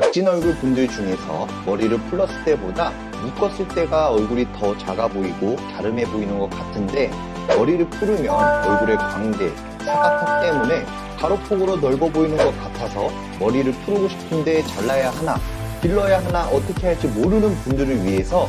각진 얼굴 분들 중에서 머리를 풀었을 때보다 묶었을 때가 얼굴이 더 작아 보이고 갸름해 보이는 것 같은데 머리를 풀으면 얼굴의 광대, 사각턱 때문에 가로폭으로 넓어 보이는 것 같아서 머리를 풀고 싶은데 잘라야 하나, 길러야 하나 어떻게 할지 모르는 분들을 위해서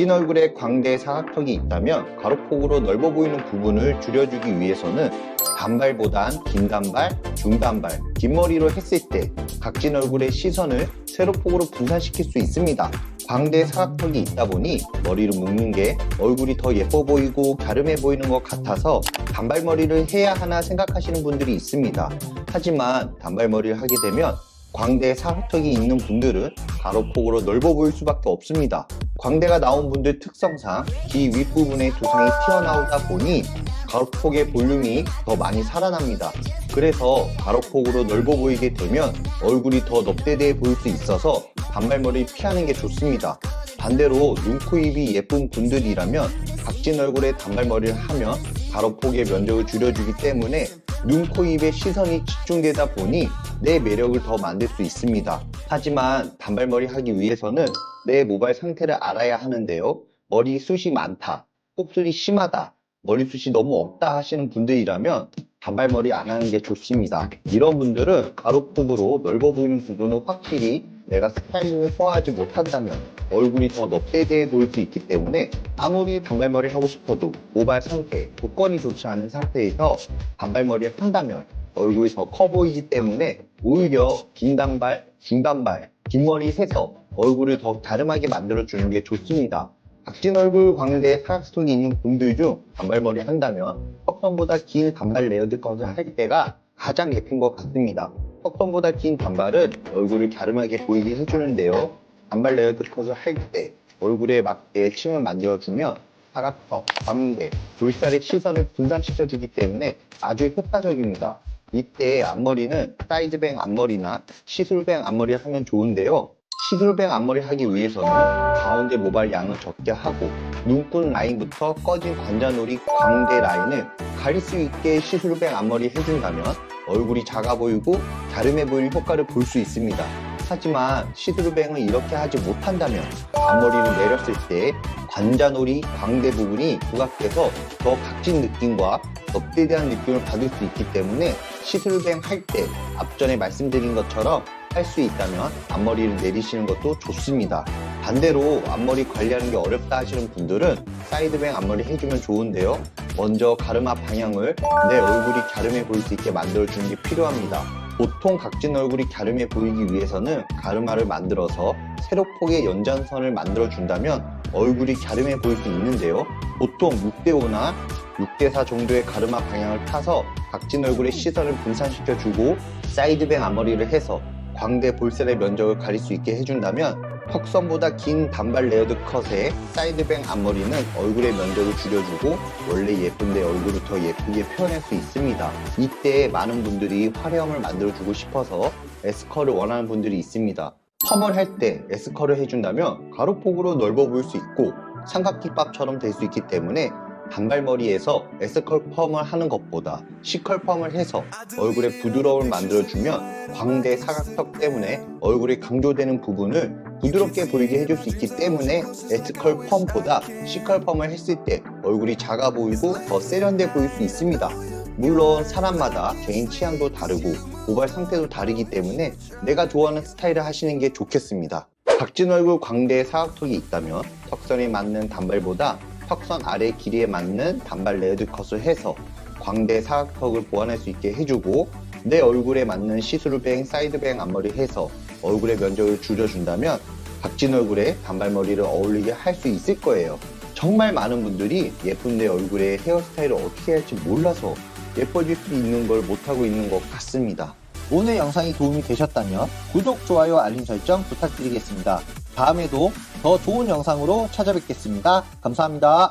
각진 얼굴에 광대 사각턱이 있다면 가로폭으로 넓어 보이는 부분을 줄여주기 위해서는 단발보단 긴 단발, 중단발, 긴 머리로 했을 때 각진 얼굴의 시선을 세로폭으로 분산시킬 수 있습니다. 광대 사각턱이 있다 보니 머리를 묶는 게 얼굴이 더 예뻐 보이고 갸름해 보이는 것 같아서 단발머리를 해야 하나 생각하시는 분들이 있습니다. 하지만 단발머리를 하게 되면 광대 사각턱이 있는 분들은 가로폭으로 넓어 보일 수밖에 없습니다. 광대가 나온 분들 특성상 귀 윗부분에 두상이 튀어나오다 보니 가로폭의 볼륨이 더 많이 살아납니다. 그래서 가로폭으로 넓어 보이게 되면 얼굴이 더 넙대대해 보일 수 있어서 단발머리 피하는 게 좋습니다. 반대로 눈, 코, 입이 예쁜 분들이라면 각진 얼굴에 단발머리를 하면 가로폭의 면적을 줄여주기 때문에 눈, 코, 입에 시선이 집중되다 보니 내 매력을 더 만들 수 있습니다. 하지만 단발머리 하기 위해서는 내 모발 상태를 알아야 하는데요. 머리숱이 많다, 곱슬이 심하다, 머리숱이 너무 없다 하시는 분들이라면 단발머리 안 하는 게 좋습니다. 이런 분들은 가로폭으로 넓어 보이는 부분은 확실히 내가 스타일링을 소화하지 못한다면 얼굴이 더 넙대대해 보일 수 있기 때문에 아무리 단발머리 하고 싶어도 모발 상태, 조건이 좋지 않은 상태에서 단발머리를 한다면 얼굴이 더 커 보이기 때문에 오히려 긴 단발, 중단발, 긴 머리 세서 얼굴을 더 갸름하게 만들어주는 게 좋습니다. 각진 얼굴 광대에 사각스톤이 있는 분들 중 단발머리 한다면 턱선보다 긴 단발 레이어드 컷을 할 때가 가장 예쁜 것 같습니다. 턱선보다 긴 단발은 얼굴을 갸름하게 보이게 해주는데요. 단발 레이어드 컷을 할 때 얼굴에 맞게 침을 만들어주면 사각턱, 광대, 돌살의 시선을 분산시켜주기 때문에 아주 효과적입니다. 이때 앞머리는 사이드뱅 앞머리나 시술뱅 앞머리 하면 좋은데요. 시술뱅 앞머리 하기 위해서는 가운데 모발 양을 적게 하고 눈끝 라인부터 꺼진 관자놀이 광대 라인을 가릴 수 있게 시술뱅 앞머리 해준다면 얼굴이 작아 보이고 갸름해 보이는 효과를 볼 수 있습니다. 하지만 시술뱅을 이렇게 하지 못한다면 앞머리를 내렸을 때 관자놀이 광대 부분이 부각돼서 더 각진 느낌과 넙대대한 느낌을 받을 수 있기 때문에 시술뱅 할 때 앞전에 말씀드린 것처럼 할 수 있다면 앞머리를 내리시는 것도 좋습니다. 반대로 앞머리 관리하는 게 어렵다 하시는 분들은 사이드뱅 앞머리 해주면 좋은데요. 먼저 가르마 방향을 내 얼굴이 갸름해 보일 수 있게 만들어주는 게 필요합니다. 보통 각진 얼굴이 갸름해 보이기 위해서는 가르마를 만들어서 세로폭의 연장선을 만들어준다면 얼굴이 갸름해 보일 수 있는데요. 보통 6대5나 6대4 정도의 가르마 방향을 타서 각진 얼굴의 시선을 분산시켜주고 사이드뱅 앞머리를 해서 광대 볼살의 면적을 가릴 수 있게 해준다면 턱선보다 긴 단발 레어드 컷에 사이드뱅 앞머리는 얼굴의 면적을 줄여주고 원래 예쁜데 얼굴을 더 예쁘게 표현할 수 있습니다. 이때 많은 분들이 화려함을 만들어주고 싶어서 S컬을 원하는 분들이 있습니다. 펌을 할때 S컬을 해준다면 가로폭으로 넓어 보일 수 있고 삼각김밥처럼 될 수 있기 때문에 단발머리에서 S컬 펌을 하는 것보다 C컬 펌을 해서 얼굴에 부드러움을 만들어주면 광대 사각턱 때문에 얼굴이 강조되는 부분을 부드럽게 보이게 해줄 수 있기 때문에 S컬 펌보다 C컬 펌을 했을 때 얼굴이 작아 보이고 더 세련돼 보일 수 있습니다. 물론 사람마다 개인 취향도 다르고 모발 상태도 다르기 때문에 내가 좋아하는 스타일을 하시는 게 좋겠습니다. 각진 얼굴 광대에 사각턱이 있다면 턱선에 맞는 단발보다 턱선 아래 길이에 맞는 단발 레드 컷을 해서 광대 사각턱을 보완할 수 있게 해주고 내 얼굴에 맞는 시스루뱅, 사이드뱅 앞머리 해서 얼굴의 면적을 줄여준다면 각진 얼굴에 단발머리를 어울리게 할 수 있을 거예요. 정말 많은 분들이 예쁜 내 얼굴에 헤어스타일을 어떻게 할지 몰라서 예뻐질 수 있는 걸 못하고 있는 것 같습니다. 오늘 영상이 도움이 되셨다면 구독, 좋아요, 알림 설정 부탁드리겠습니다. 다음에도 더 좋은 영상으로 찾아뵙겠습니다. 감사합니다.